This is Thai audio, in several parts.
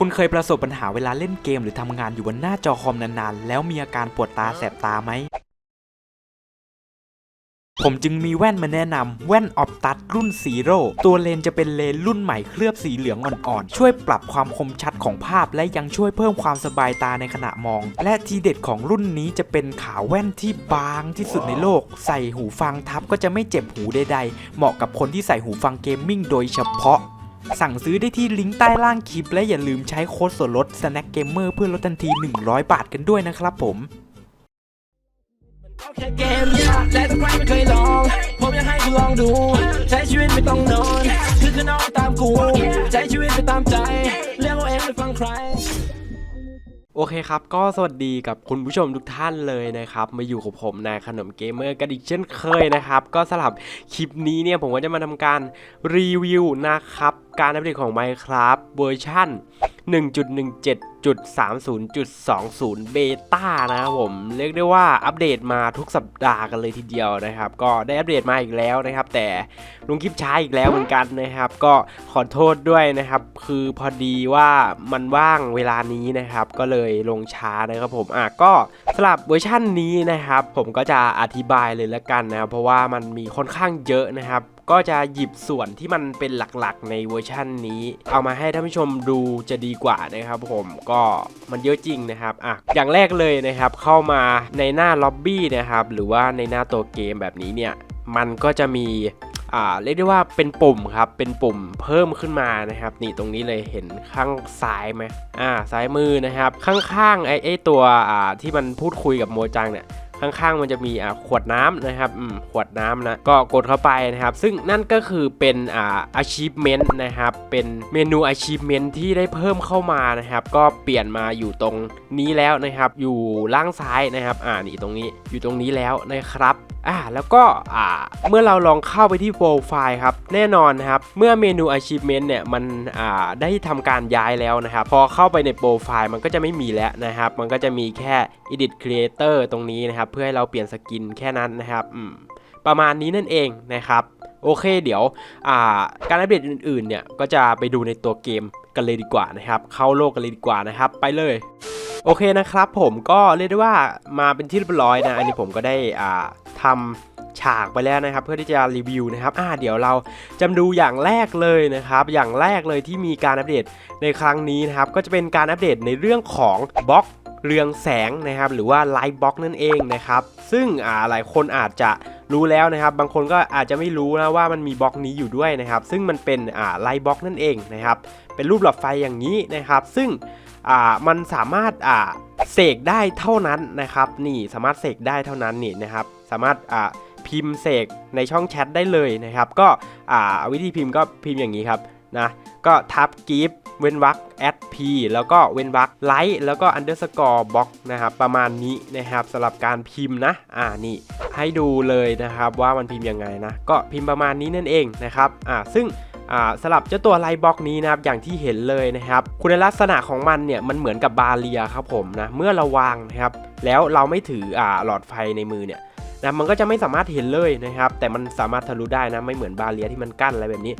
คุณเคยประสบปัญหาเวลาเล่นเกมหรือทำงานอยู่บนหน้าจอคอมนานๆ แล้วมีอาการปวดตาแสบตาไหม ผมจึงมีแว่นมาแนะนำแว่นออ t ตัสรุ่นซีโร่ตัวเลนจะเป็นเลนรุ่นใหม่เคลือบสีเหลืองอ่อนๆ ช่วยปรับความคมชัดของภาพ และยังช่วยเพิ่มความสบายตาในขณะมอง และทีเด็ดของรุ่นนี้จะเป็นขาแว่นที่บางที่สุดในโลก ใส่หูฟังทับก็จะไม่เจ็บหูใดๆ เหมาะกับคนที่ใส่หูฟังเกมมิ่งโดยเฉพาะ สั่งซื้อได้ที่ลิงก์ใต้ล่างคลิป และอย่าลืมใช้โค้ดส่วนลด Snack Gamer เพื่อลดทันที 100 บาทกันด้วยนะครับผมเอาแค่เกมยากและทุกใครไม่เคยลอง ผมอยากให้คุณลองดู ใช้ชีวิตไม่ต้องนอน คือคือนอนตามกู ใช้ชีวิตไปตามใจ เรื่องเอาเองไม่ฟังใคร โอเคครับ ก็สวัสดีกับคุณผู้ชมทุกท่านเลยนะครับ มาอยู่กับผมนายขนมเกมเมอร์กันอีกเช่นเคยนะครับ ก็สำหรับคลิปนี้เนี่ยผมก็จะมาทำการรีวิวนะครับ การอัปเดตของ Minecraft เวอร์ชัน 1.17.30.20 เบต้านะครับผม เรียกได้ว่าอัปเดตมาทุกสัปดาห์กันเลยทีเดียวนะครับ ก็ได้อัปเดตมาอีกแล้วนะครับ แต่ลงคลิปช้าอีกแล้วเหมือนกันนะครับ ก็ขอโทษด้วยนะครับ คือพอดีว่ามันว่างเวลานี้นะครับ ก็เลยลงช้านะครับผมอะก็สำหรับเวอร์ชันนี้นะครับ ผมก็จะอธิบายเลยละกันนะครับเพราะว่ามันมีค่อนข้างเยอะนะครับ ก็จะหยิบส่วนที่มันเป็นหลักๆ ในเวอร์ชันนี้ เอามาให้ท่านผู้ชมดูจะดีกว่านะครับผมก็มันเยอะจริงนะครับอะอย่างแรกเลยนะครับเข้ามาในหน้าล็อบบี้นะครับหรือว่าในหน้าตัวเกมแบบนี้เนี่ยมันก็จะมีอ่าเรียกได้ว่าเป็นปุ่มครับเป็นปุ่มเพิ่มขึ้นมานะครับ นี่ตรงนี้เลยเห็นข้างซ้ายไหมอ่าซ้ายมือนะครับ ข้างๆไอ้ไอ้ตัวอ่าที่มันพูดคุยกับโมจังเนี่ย ข้างๆมันจะมีอ่าขวดน้ำนะครับอืมขวดน้ำนะก็กดเข้าไปนะครับ ซึ่งนั่นก็คือเป็นอ่า achievement นะครับ เป็นเมนู achievement ที่ได้เพิ่มเข้ามานะครับ ก็เปลี่ยนมาอยู่ตรงนี้แล้วนะครับ อยู่ล่างซ้ายนะครับ อ่านี่ตรงนี้อยู่ตรงนี้แล้วนะครับ อ่าแล้วก็อ่าเมื่อเราลองเข้าไปที่โปรไฟล์ครับแน่นอนนะครับเมื่อเมนู achievement เนี่ยมันอ่าได้ทำการย้ายแล้วนะครับพอเข้าไปในโปรไฟล์มันก็จะไม่มีแล้วนะครับมันก็จะมีแค่ edit creator ตรงนี้นะครับเพื่อให้เราเปลี่ยนสกินแค่นั้นนะครับอืม ประมาณนี้นั่นเองนะครับ โอเคเดี๋ยวาการอัปเดตอื่นๆเนี่ยก็จะไปดูในตัวเกมกันเลยดีกว่านะครับ เข้าโลกกันเลยดีกว่านะครับ ไปเลยโอเคนะครับผมก็เรียกได้ว่ามาเป็นที่เรียบร้อยนะ อันนี้ผมก็ได้อ่าทำฉากไปแล้วนะครับ เพื่อที่จะรีวิวนะครับอ่าเดี๋ยวเราจะดูอย่างแรกเลยนะครับ อย่างแรกเลยที่มีการอัปเดตในครั้งนี้นะครับ ก็จะเป็นการอัปเดตในเรื่องของบล็อกเรืองแสงนะครับ หรือว่าไลท์บล็อกนั่นเองนะครับ ซึ่งอ่าหลายคนอาจจะ รู้แล้วนะครับ บางคนก็อาจจะไม่รู้นะว่ามันมีบล็อกนี้อยู่ด้วยนะครับ ซึ่งมันเป็นอ่าไลท์บล็อกนั่นเองนะครับ เป็นรูปหลอดไฟอย่างนี้นะครับ ซึ่งอ่ามันสามารถอ่าเสกได้เท่านั้นนะครับ นี่สามารถเสกได้เท่านั้นนี่นะครับ สามารถอ่าพิมพ์เสกในช่องแชทได้เลยนะครับ ก็วิธีพิมพ์ก็พิมพ์อย่างนี้ครับ นะก็ทับกิฟเว้นวรรคแอดพีแล้วก็เว้นวรรคไลท์แล้วก็อันเดอร์สกอร์บ็อกนะครับประมาณนี้นะครับสำหรับการพิมพ์นะอ่านี่ให้ดูเลยนะครับว่ามันพิมพ์ยังไงนะ ก็พิมพ์ประมาณนี้นั่นเองนะครับอ่าซึ่งอ่าสลับเจ้าตัวไลบ็อกนี้นะครับอย่างที่เห็นเลยนะครับ คุณลักษณะของมันเนี่ยมันเหมือนกับบาเรียครับผมนะเมื่อเราวางนะครับแล้วเราไม่ถืออ่าหลอดไฟในมือเนี่ยนะมันก็จะไม่สามารถเห็นเลยนะครับ แต่มันสามารถทะลุได้นะไม่เหมือนบาเรียที่มันกั้นอะไรแบบนี้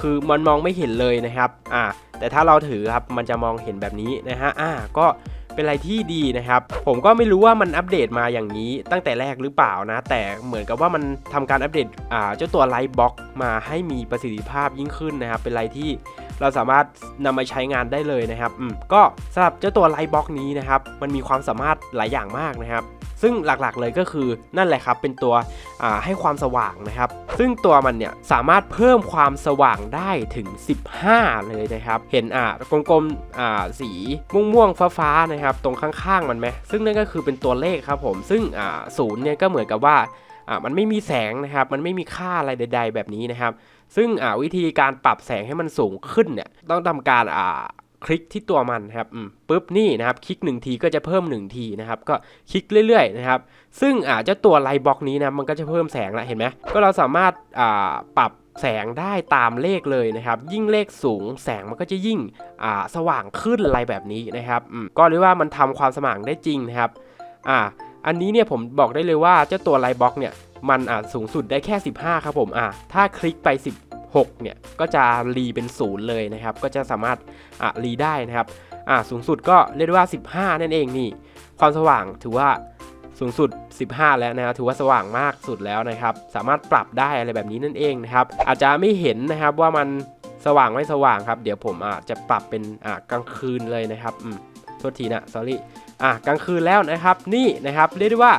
คือมันมองไม่เห็นเลยนะครับอ่าแต่ถ้าเราถือครับมันจะมองเห็นแบบนี้นะฮะอ่าก็เป็นอะไรที่ดีนะครับ ผมก็ไม่รู้ว่ามันอัปเดตมาอย่างนี้ตั้งแต่แรกหรือเปล่านะ แต่เหมือนกับว่ามันทำการอัปเดตอ่าเจ้าตัวไลท์บล็อกมาให้มีประสิทธิภาพยิ่งขึ้นนะครับ เป็นอะไรที่เราสามารถนำมาใช้งานได้เลยนะครับอืมก็สำหรับเจ้าตัวไลท์บล็อกนี้นะครับ มันมีความสามารถหลายอย่างมากนะครับ ซึ่งหลักๆเลยก็คือนั่นแหละครับเป็นตัวให้ความสว่างนะครับ ซึ่งตัวมันเนี่ยสามารถเพิ่มความสว่างได้ถึง 15 เลยนะครับ เห็นอ่ากลมๆอ่าสีม่วงๆฟ้าๆนะครับ ตรงข้างๆมันไหมซึ่งนั่นก็คือเป็นตัวเลขครับผม ซึ่งอ่าศูนย์เนี่ยก็เหมือนกับว่าอ่ามันไม่มีแสงนะครับ มันไม่มีค่าอะไรใด ๆ แบบนี้นะครับ ซึ่งอ่าวิธีการปรับแสงให้มันสูงขึ้นเนี่ยต้องทำการอ่า คลิกที่ตัวมันครับปุ๊บนี่นะครับคลิก1ทีก็จะเพิ่ม1ทีนะครับก็คลิกเรื่อยๆนะครับซึ่งอ่าเจ้าตัวไลบล็อกนี้นะมันก็จะเพิ่มแสงละเห็นไหมก็เราสามารถอ่าปรับแสงได้ตามเลขเลยนะครับ ยิ่งเลขสูงแสงมันก็จะยิ่งสว่างขึ้นอะไรแบบนี้นะครับก็เรียกว่ามันทำความสว่างได้จริงนะครับอ่าอันนี้เนี่ยผมบอกได้เลยว่าเจ้าตัวไลบล็อกเนี่ยมันอ่าสูงสุดได้แค่ 15 ครับผมอ่าถ้าคลิกไป 10 6เนี่ยก็จะรีเป็นศูนย์เลยนะครับ ก็จะสามารถอะรีได้นะครับอะสูงสุดก็เรียกว่า 15 นั่นเองนี่ ความสว่างถือว่าสูงสุด 15 แล้วนะครับถือว่าสว่างมากสุดแล้วนะครับ สามารถปรับได้อะไรแบบนี้นั่นเองนะครับ อาจจะไม่เห็นนะครับว่ามันสว่างไม่สว่างครับ เดี๋ยวผมอะจะปรับเป็นอะกลางคืนเลยนะครับอืมโทษทีนะ sorry อะกลางคืนแล้วนะครับ นี่นะครับเรียกได้ว่า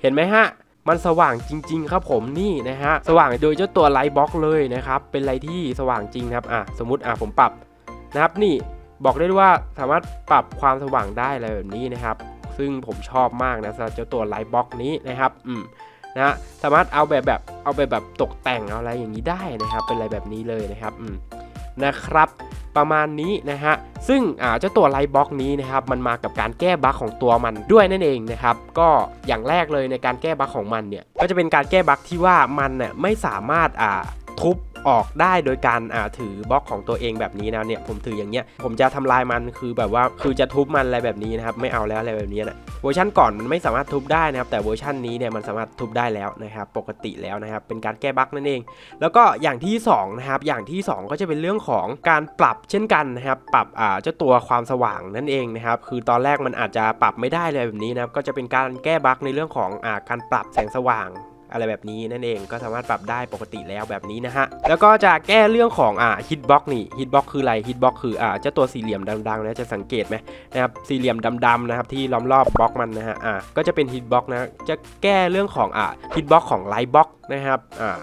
เห็นไหมฮะ มันสว่างจริง ๆ ครับผมนี่นะฮะสว่างโดยเจ้าตัวไลท์บล็อกเลยนะครับเป็นอะไรที่สว่างจริงครับอะสมมุติอะผมปรับนะครับนี่บอกได้ว่าสามารถปรับความสว่างได้อะไรแบบนี้นะครับ ซึ่งผมชอบมากนะสำหรับเจ้าตัวไลท์บล็อกนี้นะครับอืมนะฮะสามารถเอาแบบแบบเอาไปแบบตกแต่งเอาอะไรอย่างนี้ได้นะครับ เป็นอะไรแบบนี้เลยนะครับอืมนะครับ ประมาณนี้นะฮะซึ่งเจ้าตัวไลท์บล็อกนี้นะครับมันมากับการแก้บั๊กของตัวมันด้วยนั่นเองนะครับก็อย่างแรกเลยในการแก้บั๊กของมันเนี่ยก็จะเป็นการแก้บั๊กที่ว่ามันเนี่ยไม่สามารถอ่าทุบ ออกได้โดยการอ่าถือบล็อกของตัวเองแบบนี้นะเนี่ยผมถืออย่างเงี้ยผมจะทำลายมันคือแบบว่าคือจะทุบมันอะไรแบบนี้นะครับไม่เอาแล้วอะไรแบบนี้นะเวอร์ชันก่อนมันไม่สามารถทุบได้นะครับแต่เวอร์ชันนี้เนี่ยมันสามารถทุบได้แล้วนะครับปกติแล้วนะครับเป็นการแก้บั๊กนั่นเอง แล้วก็อย่างที่สองนะครับอย่างที่สองก็จะเป็นเรื่องของการปรับเช่นกันนะครับปรับอ่าเจ้าตัวความสว่างนั่นเองนะครับคือตอนแรกมันอาจจะปรับไม่ได้เลยแบบนี้นะครับก็จะเป็นการแก้บั๊กในเรื่องของอ่าการปรับแสงสว่าง อะไรแบบนี้นั่นเองก็สามารถปรับได้ปกติแล้วแบบนี้นะฮะแล้วก็จะแก้เรื่องของอ่าฮิตบ็อกนี่ฮิตบ็อกคืออะไรฮิตบ็อกคืออ่าเจ้าตัวสี่เหลี่ยมดำๆนะจะสังเกตไหมนะครับสี่เหลี่ยมดำๆนะครับที่ล้อมรอบบล็อกมันนะฮะอ่าก็จะเป็นฮิตบ็อกนะจะแก้เรื่องของอ่าฮิตบ็อกของไลท์บ็อกนะครับอ่า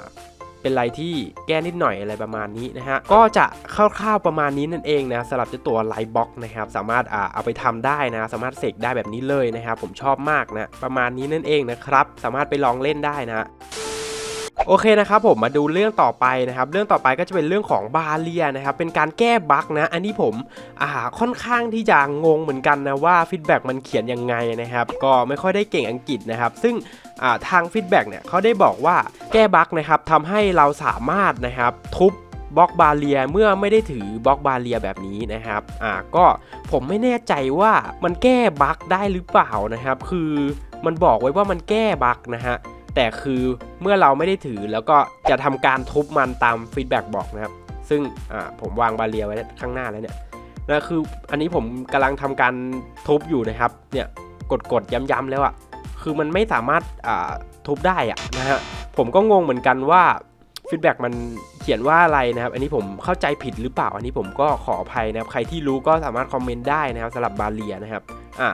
เป็นอะไรที่แก้นิดหน่อยอะไรประมาณนี้นะฮะก็จะคร่าวๆประมาณนี้นั่นเองนะสำหรับเจ้าตัวไลบ็อกนะครับสามารถอ่าเอาไปทำได้นะ สามารถเสกได้แบบนี้เลยนะครับผมชอบมากนะประมาณนี้นั่นเองนะครับสามารถไปลองเล่นได้นะ โอเคนะครับผมมาดูเรื่องต่อไปนะครับเรื่องต่อไปก็จะเป็นเรื่องของบาเลียนะครับเป็นการแก้บั๊กนะ อันนี้ผมอ่าค่อนข้างที่จะงงเหมือนกันนะว่าฟีดแบ็กมันเขียนยังไงนะครับก็ไม่ค่อยได้เก่งอังกฤษนะครับ ซึ่งทางฟีดแบ็กเนี่ยเขาได้บอกว่าแก้บั๊กนะครับทำให้เราสามารถนะครับทุบบล็อกบาเลียเมื่อไม่ได้ถือบล็อกบาเลียแบบนี้นะครับ อ่าก็ผมไม่แน่ใจว่ามันแก้บั๊กได้หรือเปล่านะครับ คือมันบอกไว้ว่ามันแก้บั๊กนะฮะ แต่คือเมื่อเราไม่ได้ถือแล้วก็จะทำการทุบมันตามฟีดแบ็กบอกนะครับ ซึ่งผมวางบาเลียไว้ข้างหน้าแล้วเนี่ยนะคืออันนี้ผมกำลังทำการทุบอยู่นะครับ เนี่ยกดๆย้ำๆแล้วอะคือมันไม่สามารถทุบได้อะนะฮะผมก็งงเหมือนกันว่าฟีดแบ็กมันเขียนว่าอะไรนะครับ อันนี้ผมเข้าใจผิดหรือเปล่า อันนี้ผมก็ขออภัยนะครับ ใครที่รู้ก็สามารถคอมเมนต์ได้นะครับสำหรับบาเลียนะครับ อ่า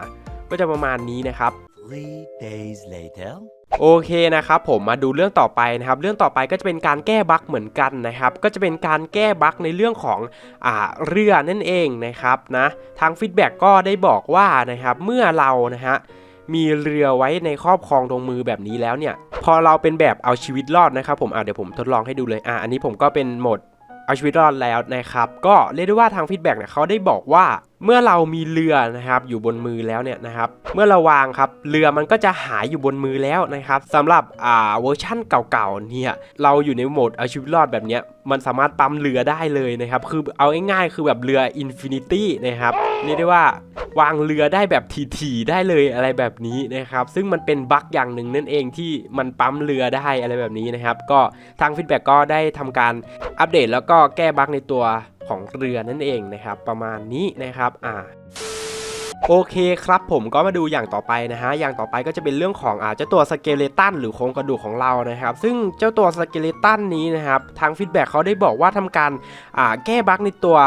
ก็จะประมาณนี้นะครับ Three days later. โอเคนะครับผมมาดูเรื่องต่อไปนะครับ เรื่องต่อไปก็จะเป็นการแก้บั๊กเหมือนกันนะครับ ก็จะเป็นการแก้บั๊กในเรื่องของอ่าเรือนั่นเองนะครับนะทางฟีดแบ็กก็ได้บอกว่านะครับเมื่อเรานะฮะมีเรือไว้ในครอบครองตรงมือแบบนี้แล้วเนี่ย พอเราเป็นแบบเอาชีวิตรอดนะครับผมอ่าเดี๋ยวผมทดลองให้ดูเลยอ่าอันนี้ผมก็เป็นโหมดเอาชีวิตรอดแล้วนะครับ ก็เรียกได้ว่าทางฟีดแบ็กเนี่ยเขาได้บอกว่า เมื่อเรามีเรือนะครับอยู่บนมือแล้วเนี่ยนะครับ เมื่อเราวางครับเรือมันก็จะหายอยู่บนมือแล้วนะครับสำหรับอ่าเวอร์ชั่นเก่าๆเนี่ยเราอยู่ในโหมดเอาชีวิตรอดแบบเนี้ยมันสามารถปั๊มเรือได้เลยนะครับ คือเอาง่ายๆคือแบบเรืออินฟินิตี้นะครับเรียกได้ว่าวางเรือได้แบบถี่ๆได้เลยอะไรแบบนี้นะครับ ซึ่งมันเป็นบั๊กอย่างหนึ่งนั่นเองที่มันปั๊มเรือได้อะไรแบบนี้นะครับ ก็ทางฟีดแบ็กก็ได้ทำการอัปเดตแล้วก็แก้บั๊กในตัว ของเรือนั่นเองนะครับ ประมาณนี้นะครับอ่า โอเคครับผมก็มาดูอย่างต่อไปนะฮะอย่างต่อไปก็จะเป็นเรื่องของอาเจ้าตัวสเกเลตันหรือโครงกระดูกของเรานะครับ ซึ่งเจ้าตัวสเกเลตันนี้นะครับทางฟีดแบ็กเขาได้บอกว่าทำการแก้บั๊กในตัว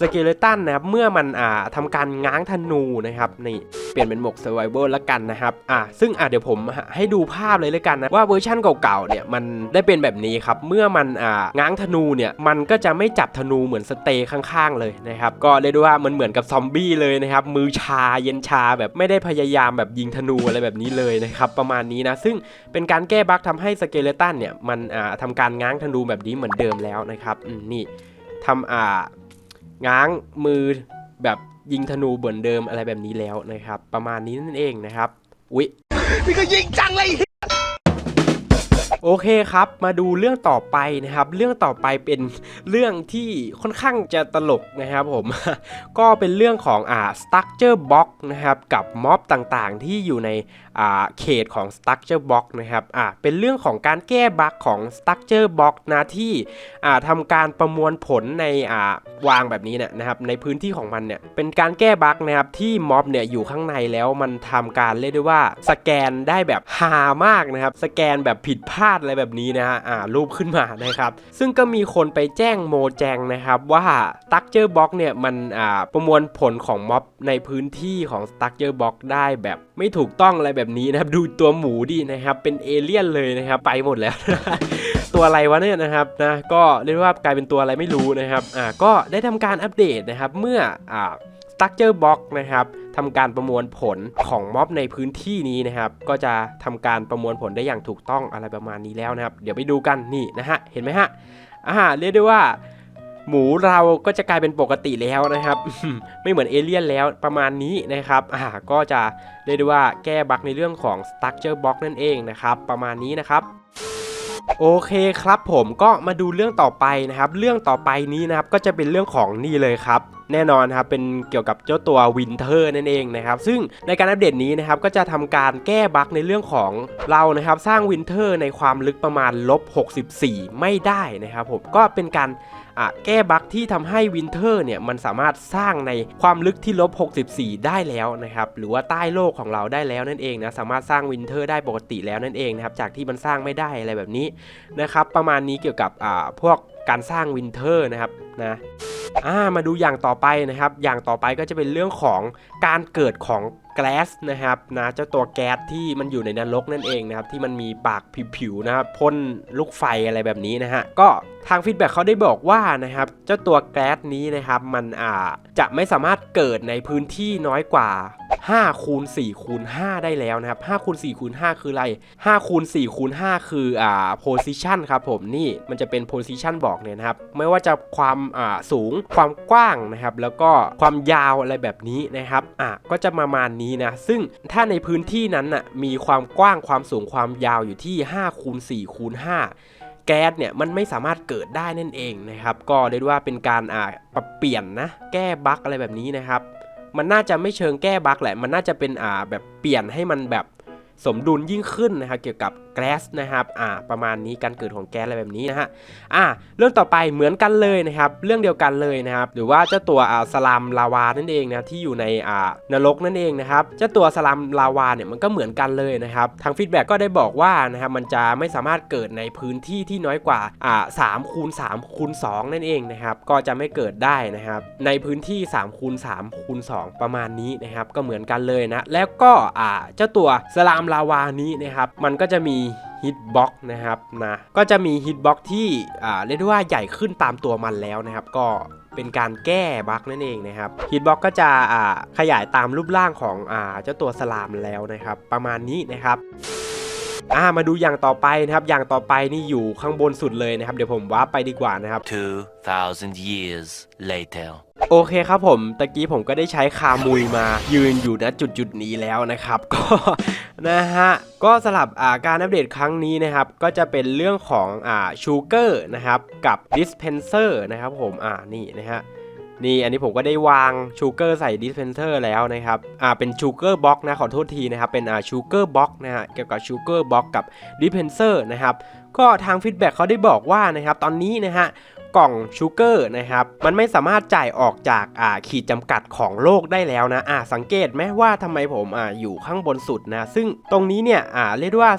สเกเลตันนะครับเมื่อมันอ่าทำการง้างธนูนะครับนี่เปลี่ยนเป็นหมวกเซอร์ไวเวอร์ละกันนะครับอ่าซึ่งอ่าเดี๋ยวผมให้ดูภาพเลยละกันนะว่าเวอร์ชั่นเก่าๆเนี่ยมันได้เป็นแบบนี้ครับเมื่อมันอ่าง้างธนูเนี่ยมันก็จะไม่จับธนูเหมือนสเตย์ข้างๆเลยนะครับก็เรียกได้ว่ามันเหมือนกับซอมบี้เลยนะครับมือชาเย็นชาแบบไม่ได้พยายามแบบยิงธนูอะไรแบบนี้เลยนะครับประมาณนี้นะ ซึ่งเป็นการแก้บั๊กทำให้สเกเลตันเนี่ยมันอ่าทำการง้างธนูแบบนี้เหมือนเดิมแล้วนะครับนี่ทำอ่าง้างมือแบบยิงธนูเหมือนเดิมอะไรแบบนี้แล้วนะครับ ประมาณนี้นั่นเองนะครับอุ๊ยนี่ก็ยิงจังเลย โอเคครับ มาดูเรื่องต่อไปนะครับ เรื่องต่อไปเป็นเรื่องที่ค่อนข้างจะตลกนะครับผม ก็เป็นเรื่องของอ่า structure box นะครับ กับม็อบต่างๆ ที่อยู่ในอ่าเขตของ structure box นะครับ อ่า เป็นเรื่องของการแก้บั๊กของ structure box นะที่อ่าทำการประมวลผลในอ่าวางแบบนี้เนี่ยนะครับ ในพื้นที่ของมันเนี่ย เป็นการแก้บั๊กนะครับที่ม็อบเนี่ยอยู่ข้างในแล้วมันทำการเรียกได้ว่าสแกนได้แบบฮามากนะครับ สแกนแบบผิดพลาดอะไรแบบนี้นะฮะอ่ารูปขึ้นมานะครับซึ่งก็มีคนไปแจ้งโมแจงนะครับว่า structure box เนี่ยมันอ่าประมวลผลของม็อบในพื้นที่ของ structure box ได้แบบไม่ถูกต้องอะไรแบบนี้นะครับดูตัวหมูดินะครับเป็นเอเลี่ยนเลยนะครับไปหมดแล้วตัวอะไรวะเนี่ยนะครับนะก็เรียกว่ากลายเป็นตัวอะไรไม่รู้นะครับอ่าก็ได้ทำการอัปเดตนะครับเมื่ออ่า structure box นะครับทำการประมวลผลของม็อบในพื้นที่นี้นะครับ ก็จะทำการประมวลผลได้อย่างถูกต้องอะไรประมาณนี้แล้วนะครับ เดี๋ยวไปดูกันนี่นะฮะ เห็นไหมฮะอ่าเรียกได้ว่า หมูเราก็จะกลายเป็นปกติแล้วนะครับ ไม่เหมือนเอเลี่ยนแล้วประมาณนี้นะครับอ่าก็จะเรียกได้ว่าแก้บั๊กในเรื่องของ structure box นั่นเองนะครับ ประมาณนี้นะครับ โอเคครับผมก็มาดูเรื่องต่อไปนะครับ เรื่องต่อไปนี้นะครับก็จะเป็นเรื่องของนี่เลยครับแน่นอนครับเป็นเกี่ยวกับเจ้าตัววินเทอร์นั่นเองนะครับซึ่งในการอัปเดตนี้นะครับก็จะทำการแก้บั๊กในเรื่องของเรานะครับสร้างวินเทอร์ในความลึกประมาณลบ64 ไม่ได้นะครับผมก็เป็นการ แก้บั๊กที่ทำให้วินเทอร์เนี่ยมันสามารถสร้างในความลึกที่ลบ 64 ได้แล้วนะครับหรือว่าใต้โลกของเราได้แล้วนั่นเองนะสามารถสร้างวินเทอร์ได้ปกติแล้วนั่นเองนะครับจากที่มันสร้างไม่ได้อะไรแบบนี้นะครับประมาณนี้เกี่ยวกับอ่าพวก การสร้างวินเทอร์นะครับนะอ่ามาดูอย่างต่อไปนะครับ อย่างต่อไปก็จะเป็นเรื่องของการเกิดของแก๊สนะครับนะเจ้าตัวแก๊สที่มันอยู่ในนรกนั่นเองนะครับที่มันมีปากผิวๆนะครับพ่นลูกไฟอะไรแบบนี้นะฮะก็ทางฟีดแบ็กเขาได้บอกว่านะครับเจ้าตัวแก๊สนี้นะครับมันอ่าจะไม่สามารถเกิดในพื้นที่น้อยกว่า 5คูณ4คูณ5ได้แล้วนะครับ5คูณ4คูณ5คืออะไร5คูณ4คูณ5คืออ่า position ครับผมนี่มันจะเป็น position บอกเนี่ยนะครับ ไม่ว่าจะความอ่าสูงความกว้างนะครับ แล้วก็ความยาวอะไรแบบนี้นะครับอะก็จะประมาณนี้นะซึ่งถ้าในพื้นที่นั้นน่ะมีความกว้างความสูงความยาวอยู่ที่5คูณ4คูณ5แก๊สเนี่ยมันไม่สามารถเกิดได้นั่นเองนะครับ ก็เรียกว่าเป็นการอ่าปรับเปลี่ยนนะแก้บั๊กอะไรแบบนี้นะครับ มันน่าจะไม่เชิงแก้บั๊กแหละ มันน่าจะเป็นอ่าแบบเปลี่ยนให้มันแบบสมดุลยิ่งขึ้นนะครับเกี่ยวกับ แก๊สนะครับอ่าประมาณนี้การเกิดของแก๊สอะไรแบบนี้นะฮะอ่าเรื่องต่อไปเหมือนกันเลยนะครับเรื่องเดียวกันเลยนะครับหรือว่าเจ้าตัวอ่าสลามลาวานั่นเองนะที่อยู่ในอ่านรกนั่นเองนะครับเจ้าตัวสลามลาวาเนี่ยมันก็เหมือนกันเลยนะครับทางฟีดแบ็กก็ได้บอกว่านะครับมันจะไม่สามารถเกิดในพื้นที่ที่น้อยกว่าอ่าสามคูณสามคูณสองนั่นเองนะครับก็จะไม่เกิดได้นะครับในพื้นที่3คูณ3คูณ2ประมาณนี้นะครับก็เหมือนกันเลยนะแล้วก็อ่าเจ้าตัวสลามลาวานี้นะครับมันก็จะมี ฮิตบ็อกนะครับนะก็จะมีฮิตบ็อกที่อ่าเรียกได้ว่าใหญ่ขึ้นตามตัวมันแล้วนะครับ ก็เป็นการแก้บั๊กนั่นเองนะครับฮิตบ็อกก็จะอ่าขยายตามรูปร่างของอ่าเจ้าตัวสลามแล้วนะครับ ประมาณนี้นะครับอ่ามาดูอย่างต่อไปนะครับ อย่างต่อไปนี่อยู่ข้างบนสุดเลยนะครับ เดี๋ยวผมว่าไปดีกว่านะครับ 2,000 years later. โอเคครับผมตะกี้ผมก็ได้ใช้คามุยมายืนอยู่ณจุดจุดนี้แล้วนะครับ ก็นะฮะก็สลับอ่าการอัปเดตครั้งนี้นะครับ ก็จะเป็นเรื่องของอ่าชูเกอร์นะครับกับดิสเพนเซอร์นะครับผมอ่านี่นะฮะนี่อันนี้ผมก็ได้วางชูเกอร์ใส่ดิสเพนเซอร์แล้วนะครับ อ่า เป็นชูเกอร์บล็อกนะ ขอโทษทีนะครับ เป็นอ่าชูเกอร์บล็อกนะฮะ เกี่ยวกับชูเกอร์บล็อกกับดิสเพนเซอร์นะครับ ก็ทางฟีดแบ็กเขาได้บอกว่านะครับ ตอนนี้นะฮะ กล่องชูเกอร์นะครับ มันไม่สามารถจ่ายออกจากอ่าขีดจำกัดของโลกได้แล้วนะอ่าสังเกตไหมว่าทำไมผมอ่าอยู่ข้างบนสุดนะ ซึ่งตรงนี้เนี่ยอ่าเรียกได้ว่า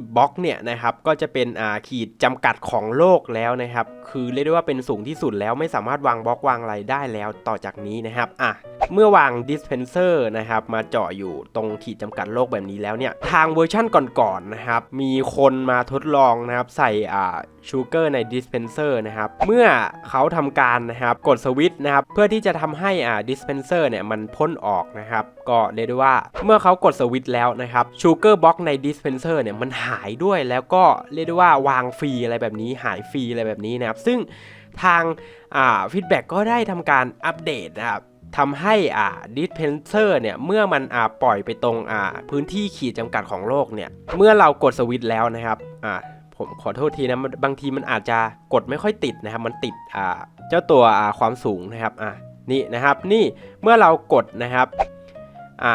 320บล็อกเนี่ยนะครับก็จะเป็นอ่าขีดจำกัดของโลกแล้วนะครับ คือเรียกได้ว่าเป็นสูงที่สุดแล้วไม่สามารถวางบล็อกวางอะไรได้แล้วต่อจากนี้นะครับอะ เมื่อวางดิสเพนเซอร์นะครับมาเจาะอยู่ตรงขีดจำกัดโลกแบบนี้แล้วเนี่ย ทางเวอร์ชั่นก่อนๆนะครับ มีคนมาทดลองนะครับ ใส่อ่าชูเกอร์ในดิสเพนเซอร์นะครับ เมื่อเขาทำการนะครับกดสวิตช์นะครับ เพื่อที่จะทำให้อ่าดิสเพนเซอร์เนี่ยมันพ่นออกนะครับ ก็เรียกได้ว่าเมื่อเขากดสวิตช์แล้วนะครับชูเกอร์บล็อกในดิสเพนเซอร์เนี่ยมันหายด้วยแล้วก็เรียกได้ว่าวางฟรีอะไรแบบนี้หายฟรีอะไรแบบนี้นะครับ ซึ่งทางฟีดแบ็กก็ได้ทำการอัปเดตนะครับ ทำให้อ่าดิสเพนเซอร์เนี่ยเมื่อมันอ่าปล่อยไปตรงอ่าพื้นที่ขีดจำกัดของโลกเนี่ยเมื่อเรากดสวิตช์แล้วนะครับอ่าผมขอโทษทีนะบางทีมันอาจจะกดไม่ค่อยติดนะครับมันติดอ่าเจ้าตัวอ่าความสูงนะครับอะนี่นะครับนี่เมื่อเรากดนะครับอ่า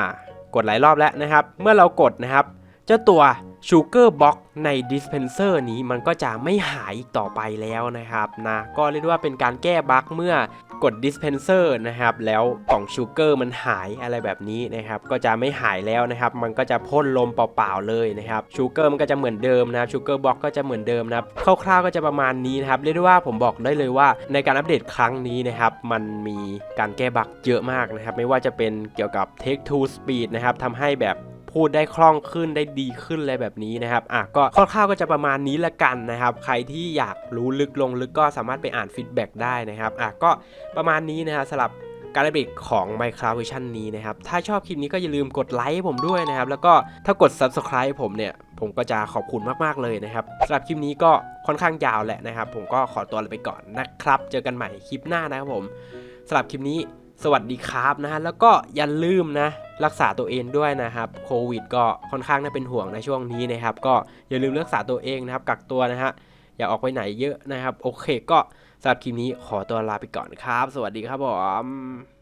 กดหลายรอบแล้วนะครับ เมื่อเรากดนะครับ เจ้าตัว Sugar Box ใน Dispenser นี้มันก็จะไม่หายอีกต่อไปแล้วนะครับนะก็เรียกว่าเป็นการแก้บั๊กเมื่อกด Dispenser นะครับแล้วกล่องชูเกอร์มันหายอะไรแบบนี้นะครับก็จะไม่หายแล้วนะครับมันก็จะพ่นลมเปล่าๆเลยนะครับชูเกอร์มันก็จะเหมือนเดิมนะครับชูเกอร์บ็อกก็จะเหมือนเดิมนะครับคร่าวๆก็จะประมาณนี้นะครับเรียกได้ว่าผมบอกได้เลยว่าในการอัปเดตครั้งนี้นะครับมันมีการแก้บั๊กเยอะมากนะครับไม่ว่าจะเป็นเกี่ยวกับ Take to Speed นะครับทำให้แบบ พูดได้คล่องขึ้นได้ดีขึ้นอะไรแบบนี้นะครับอะก็คร่าวๆก็จะประมาณนี้ละกันนะครับ ใครที่อยากรู้ลึกลงลึกก็สามารถไปอ่านฟีดแบ็กได้นะครับอะก็ประมาณนี้นะครับสำหรับการอัปเดตของ Minecraft Version นี้นะครับ ถ้าชอบคลิปนี้ก็อย่าลืมกดไลค์ผมด้วยนะครับ แล้วก็ถ้ากด Subscribe ผมเนี่ย ผมก็จะขอบคุณมาก ๆ เลยนะครับสำหรับคลิปนี้ก็ค่อนข้างยาวแหละนะครับ ผมก็ขอตัวไปก่อนนะครับ เจอกันใหม่คลิปหน้านะครับผมสำหรับคลิปนี้ สวัสดีครับนะฮะแล้วก็อย่าลืมนะรักษาตัวเองด้วยนะครับโควิดก็ค่อนข้างน่าเป็นห่วงในช่วงนี้นะครับ ก็อย่าลืมรักษาตัวเองนะครับกักตัวนะฮะอย่าออกไปไหนเยอะนะครับ โอเคก็สำหรับคลิปนี้ขอตัวลาไปก่อนครับ สวัสดีครับผม